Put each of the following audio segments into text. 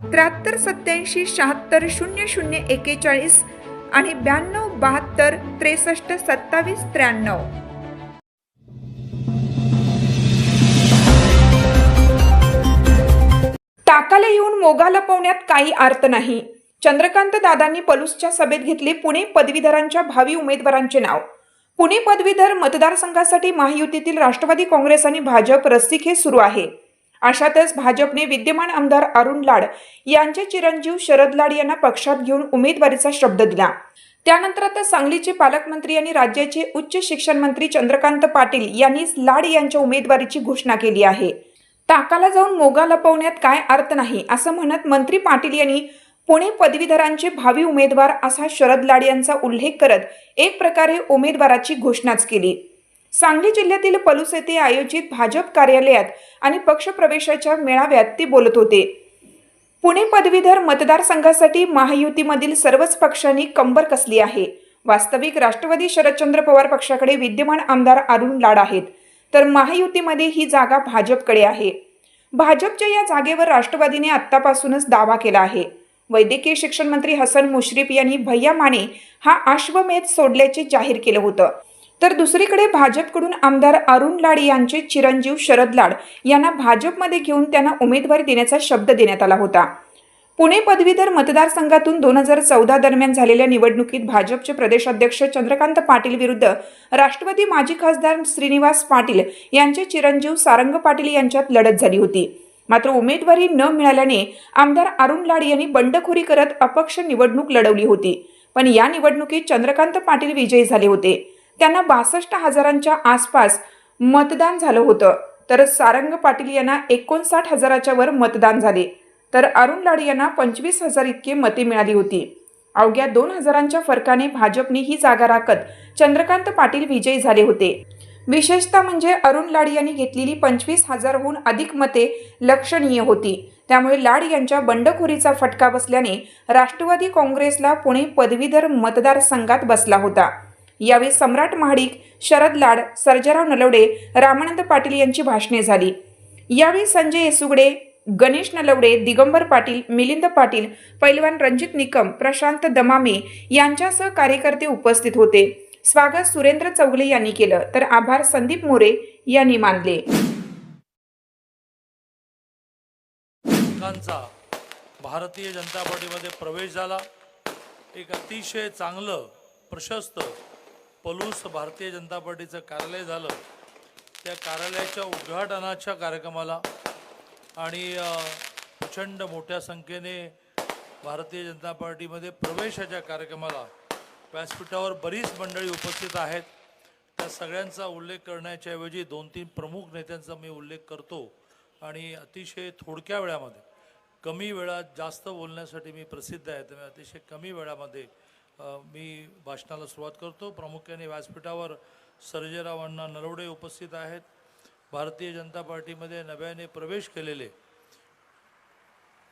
त्र्याहत्तर सत्याऐंशी शहात्तर शून्य शून्य एकेचाळीस आणि ब्याण्णव बहात्तर त्रेसष्ट सत्तावीस त्र्याण्णव. टाकाला येऊन मोगा लपवण्यात काही अर्थ नाही. चंद्रकांत दादांनी पलूसच्या सभेत घेतले पुणे पदवीधरांच्या भावी उमेदवारांचे नाव. पुणे पदवीधर मतदारसंघासाठी महायुतीतील राष्ट्रवादी काँग्रेस आणि भाजप रस्सीखेच सुरू आहे. अशातच भाजपने विद्यमान आमदार अरुण लाड यांचे चिरंजीव शरद लाड यांना पक्षात घेऊन उमेदवारीचा शब्द दिला. त्यानंतर आता सांगलीचे पालकमंत्री आणि राज्याचे उच्च शिक्षण मंत्री चंद्रकांत पाटील यांनी लाड यांच्या उमेदवारीची घोषणा केली आहे. ताकाला जाऊन मोगा लपवण्यात काय अर्थ नाही असं म्हणत मंत्री पाटील यांनी पुणे पदवीधरांचे भावी उमेदवार असा शरद लाड यांचा उल्लेख करत एक प्रकारे उमेदवाराची घोषणाच केली. सांगली जिल्ह्यातील पलूस येथे आयोजित भाजप कार्यालयात आणि पक्षप्रवेशाच्या मेळाव्यात ते बोलत होते. पुणे पदवीधर मतदारसंघासाठी महायुतीमधील सर्वच पक्षांनी कंबर कसली आहे? वास्तविक राष्ट्रवादी शरदचंद्र पवार पक्षाकडे विद्यमान आमदार अरुण लाड आहेत. तर महायुतीमध्ये ही जागा भाजपकडे आहे. भाजपच्या या जागेवर राष्ट्रवादीने आत्तापासूनच दावा केला आहे. वैद्यकीय शिक्षण मंत्री हसन मुश्रीफ यांनी भैया माने हा अश्वमेध सोडल्याचे जाहीर केलं होतं. तर दुसरीकडे भाजपकडून आमदार अरुण लाड यांचे चिरंजीव शरद लाड यांना भाजपमध्ये घेऊन त्यांना उमेदवारी देण्याचा शब्द देण्यात आला होता. पुणे पदवीधर मतदारसंघातून दोन हजार चौदा दरम्यान झालेल्या निवडणुकीत भाजपचे प्रदेशाध्यक्ष चंद्रकांत पाटील विरुद्ध राष्ट्रवादी माजी खासदार श्रीनिवास पाटील यांचे चिरंजीव सारंग पाटील यांच्यात लढत झाली होती. मात्र उमेदवारी न मिळाल्याने आमदार अरुण लाड यांनी बंडखोरी करत अपक्ष निवडणूक लढवली होती. पण या निवडणुकीत चंद्रकांत पाटील विजयी झाले होते. त्यांना बासष्ट हजारांच्या आसपास मतदान झालं होतं. तर सारंग पाटील यांना एकोणसाठ हजाराच्या वर मतदान झाले. तर अरुण लाड यांना पंचवीस हजार इतके मते मिळाली होती. अवघ्या दोन हजारांच्या फरकाने भाजपने ही जागा राखत चंद्रकांत पाटील विजयी झाले होते. विशेषतः म्हणजे अरुण लाड यांनी घेतलेली पंचवीस हजारहून अधिक मते लक्षणीय होती. त्यामुळे लाड यांच्या बंडखोरीचा फटका बसल्याने राष्ट्रवादी काँग्रेसला पुणे पदवीधर मतदारसंघात बसला होता. यावेळी सम्राट महाडिक शरद लाड सर्जराव नलवडे रामानंद पाटील यांची भाषणे झाली. यावेळी संजय येसुगडे गणेश नलवडे दिगंबर पाटील मिलिंद पाटील पैलवान रणजित निकम प्रशांत दमामे यांच्यासह कार्यकर्ते उपस्थित होते. स्वागत सुरेंद्र चौगले यांनी केलं. तर आभार संदीप मोरे यांनी मानले. भारतीय जनता पार्टीमध्ये प्रवेश झाला. एक अतिशय चांगलं प्रशस्त पलूस भारतीय जनता पार्टीचं कार्यालय झालं. त्या कार्यालयाच्या उद्घाटनाच्या कार्यक्रमाला आणि प्रचंड मोठ्या संख्येने भारतीय जनता पार्टीमध्ये प्रवेशाच्या कार्यक्रमाला व्यासपीठावर बरीच मंडळी उपस्थित आहेत. त्या सगळ्यांचा उल्लेख करण्याच्या ऐवजी दोन तीन प्रमुख नेत्यांचा मी उल्लेख करतो. आणि अतिशय थोडक्या वेळामध्ये कमी वेळात जास्त बोलण्यासाठी मी प्रसिद्ध आहे. त्यामुळे अतिशय कमी वेळामध्ये मी भाषणाला सुरुवात करतो. प्रामुख्याने व्यासपीठावर सर्जेराव अण्णा नरवडे उपस्थित आहेत. भारतीय जनता पार्टीमध्ये नव्याने प्रवेश केलेले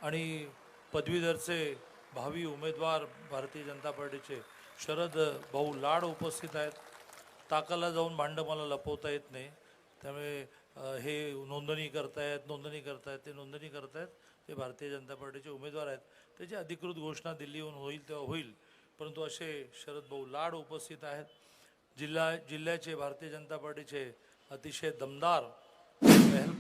आणि पदवीधरचे भावी उमेदवार भारतीय जनता पार्टीचे शरद भाऊ लाड उपस्थित आहेत. ताकाला जाऊन भांडं मला लपवता येत नाही. त्यामुळे हे नोंदणी करतायत नोंदणी करतायत ते नोंदणी करतायत. ते भारतीय जनता पार्टीचे उमेदवार आहेत. त्याची अधिकृत घोषणा दिल्लीहून होईल तेव्हा होईल. परंतु असे शरद भाऊ लाड उपस्थित आहेत. जिल्हा जिल्ह्याचे भारतीय जनता पार्टीचे अतिशय दमदार पहल